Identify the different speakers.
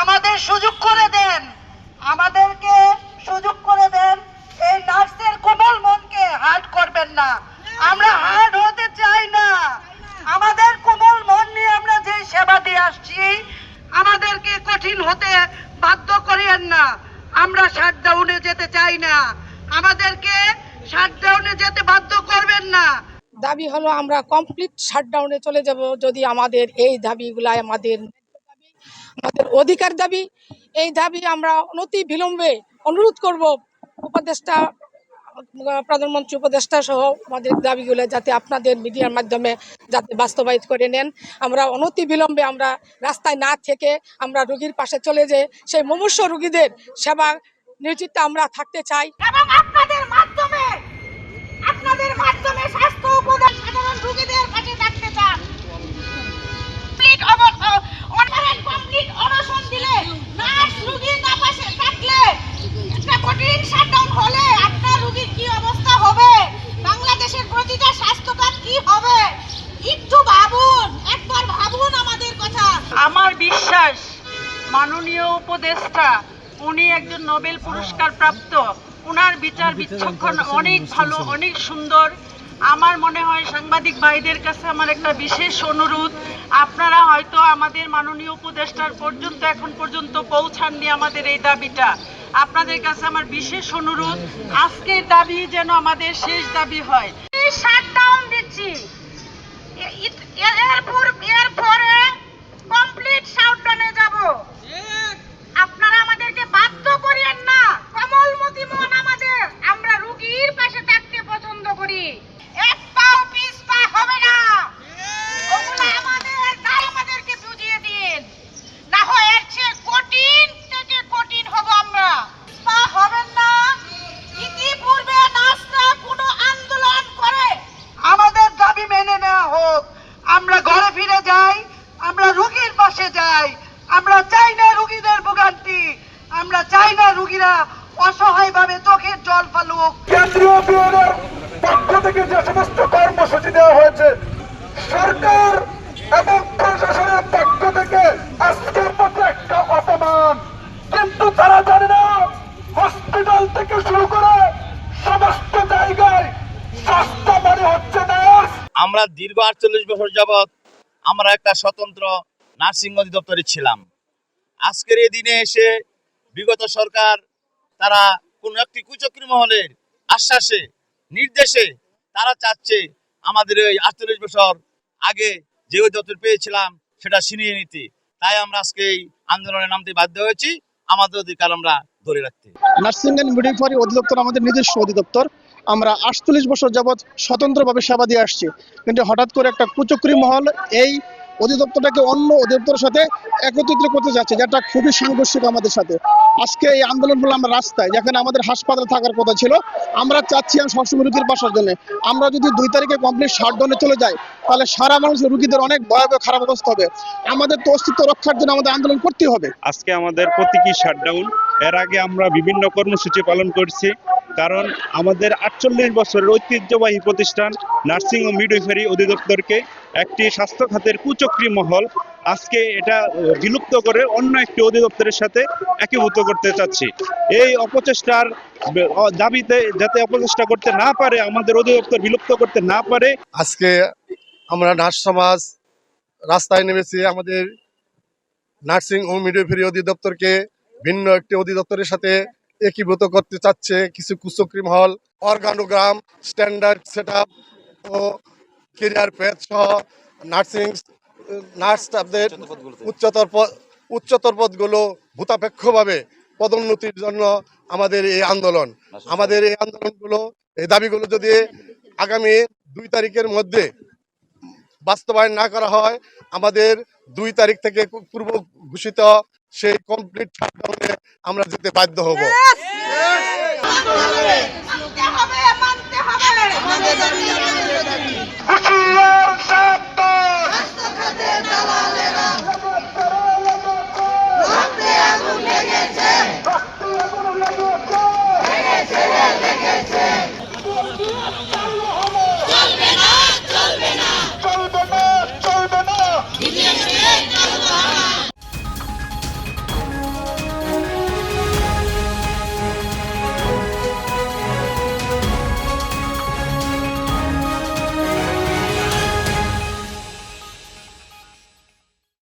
Speaker 1: আমাদের সুযোগ করে দেন। আমাদেরকে সুযোগ করে দেন। এই নার্সের কোমল মনকে হার্ড করবেন না। আমরা হার্ড হতে চাই না। আমাদের কোমল মন নিয়ে আমরা যে সেবা দিয়ে আসছি, আমাদেরকে কঠিন হতে বাধ্য করিয়েন না। আমরা শাটডাউনে যেতে চাই না। আমাদেরকে শাটডাউনে যেতে বাধ্য করবেন না।
Speaker 2: দাবি হলো আমরা কমপ্লিট শাটডাউনে চলে যাব যদি আমাদের এই দাবিগুলা আমাদের আমাদের অধিকার দাবি। এই দাবি আমরা অনতি বিলম্বে অনুরোধ করব উপদেষ্টা, প্রধানমন্ত্রী উপদেষ্টা সহ আমাদের দাবিগুলো যাতে আপনাদের মিডিয়ার মাধ্যমে যাতে বাস্তবায়িত করে নেন। আমরা অনতি বিলম্বে আমরা রাস্তায় না থেকে আমরা রোগীর পাশে চলে যে সেই মুমূর্ষ রুগীদের সেবা নিয়োজিত আমরা থাকতে চাই।
Speaker 1: এবং আপনাদের মাননীয় উপদেষ্টা, উনি একজন নোবেল পুরস্কার প্রাপ্ত ওনার বিচার বিচক্ষণ অনেক ভালো, অনেক সুন্দর। আমার মনে হয় সাংবাদিক ভাইদের কাছে আমার একটা বিশেষ অনুরোধ। আপনারা হয়তো আমাদের মাননীয় উপদেষ্টার পর্যন্ত, এখন পর্যন্ত পৌঁছাননি আমাদের এই দাবিটা। আপনাদের কাছে আমার বিশেষ অনুরোধ, আজকের দাবি যেন আমাদের শেষ দাবি হয়। শাটডাউন দিচ্ছি। এরপর এরপরে কমপ্লিট শাটডাউনে যাব আপনারা আমাদেরকে বাধ্য করিয়েন না কমলমতি মন আমাদের আমরা রুগীর পাশে থাকতে পছন্দ করি এক পাও পিস পা হবে না ওগুলো আমাদের তাই আমাদেরকে বুঝিয়ে দিন না হয় এর চেয়ে কঠিন থেকে কঠিন হব আমরা পা হবেন না ইতিপূর্বে নার্সরা কোনো আন্দোলন করে আমাদের দাবি মেনে নেওয়া হোক আমরা ঘরে ফিরে যাই আমরা রুগীর পাশে যাই আমরা চাই না রুগীদের ভোগান্তি আমরা চাই না রুগীরা অসহায়ভাবে
Speaker 3: কেন্দ্রীয় বিভাগের পক্ষ থেকে যে সমস্ত কর্মসূচি দেওয়া হয়েছে সরকার এবং প্রশাসনের পক্ষ থেকে আজকের মতো একটা অপমান। কিন্তু তারা জানে না হসপিটাল থেকে শুরু করে সমস্ত জায়গায় মনে হচ্ছে নার্স
Speaker 4: আমরা দীর্ঘ আটচল্লিশ বছর যাবৎ আমরা একটা স্বতন্ত্র নার্সিং অধিদপ্তরে ছিলাম। আজকের এই দিনে এসে বিগত সরকার তারা কোন একটি কুচক্রী মহলের আশ্বাসে, নির্দেশে তারা চাচ্ছে আমাদের ওই আটচল্লিশ বছর আগে যে অধিদপ্তর পেয়েছিলাম সেটা ছিনিয়ে নিতে। তাই আমরা আজকে এই আন্দোলনে নামতে বাধ্য হয়েছি। আমাদের অধিকার আমরা ধরে রাখতে।
Speaker 5: নার্সিং অ্যান্ড মিডওয়াইফারি অধিদপ্তর আমাদের নিজস্ব অধিদপ্তর। আমরা আটচল্লিশ বছর যাবৎ স্বতন্ত্রভাবে সেবা দিয়ে আসছি। কিন্তু হঠাৎ করে একটা কুচক্রী মহল এই অধিদপ্তরটাকে অন্য অধিদপ্তরের সাথে একত্রিত করতে যাচ্ছে, যেটা খুবই সাংঘর্ষিক আমাদের সাথে। আজকে এই আন্দোলন হলো আমরা রাস্তায়, যেখানে আমাদের হাসপাতাল থাকার কথা ছিল। আমরা চাচ্ছি আমি সবসময় রুগীর বাসার জন্য। আমরা যদি দুই তারিখে কমপ্লিট শাটডাউনে চলে যাই, তাহলে সারা মানুষ রুগীদের অনেক ভয়াবহ খারাপ অবস্থা হবে। আমাদের তো অস্তিত্ব রক্ষার জন্য আমাদের আন্দোলন করতে হবে।
Speaker 6: আজকে আমাদের প্রতীকী শাটডাউন। এর আগে আমরা বিভিন্ন কর্মসূচি পালন করছি। কারণ আমাদের আটচল্লিশ বছরের ঐতিহ্যবাহী প্রতিষ্ঠান নার্সিং ও মিডওয়াইফারি অধিদপ্তরকে একটি স্বাস্থ্য খাতের কুচক্রী মহল আজকে এটা বিলুপ্ত করে অন্য একটি অধিদপ্তরের সাথে একীভূত করতে চাচ্ছি। এই অপচেষ্টার দাবিতে যাতে অপচেষ্টা করতে না পারে, আমাদের অধিদপ্তর বিলুপ্ত করতে না পারে,
Speaker 7: আজকে আমরা নার্স সমাজ রাস্তায় নেমেছি আমাদের নার্সিং ও মিডওয়াইফারি অধিদপ্তরকে ভিন্ন একটি অধিদপ্তরের সাথে একীভূত করতে চাচ্ছে কিছু কুচক্রী মহল, অর্গানোগ্রাম, স্ট্যান্ডার্ড সেট ও কেরিয়ার পেজ সহ নার্সিং, নার্স স্টাফদের উচ্চতর উচ্চতর পদগুলো ভূতাপেক্ষভাবে পদোন্নতির জন্য আমাদের এই আন্দোলন। আমাদের এই আন্দোলনগুলো, এই দাবিগুলো যদি আগামী দুই তারিখের মধ্যে বাস্তবায়ন না করা হয়, আমাদের দুই তারিখ থেকে পূর্ব ঘোষিত সেই কমপ্লিট শাটডাউনে আমরা যেতে বাধ্য হব।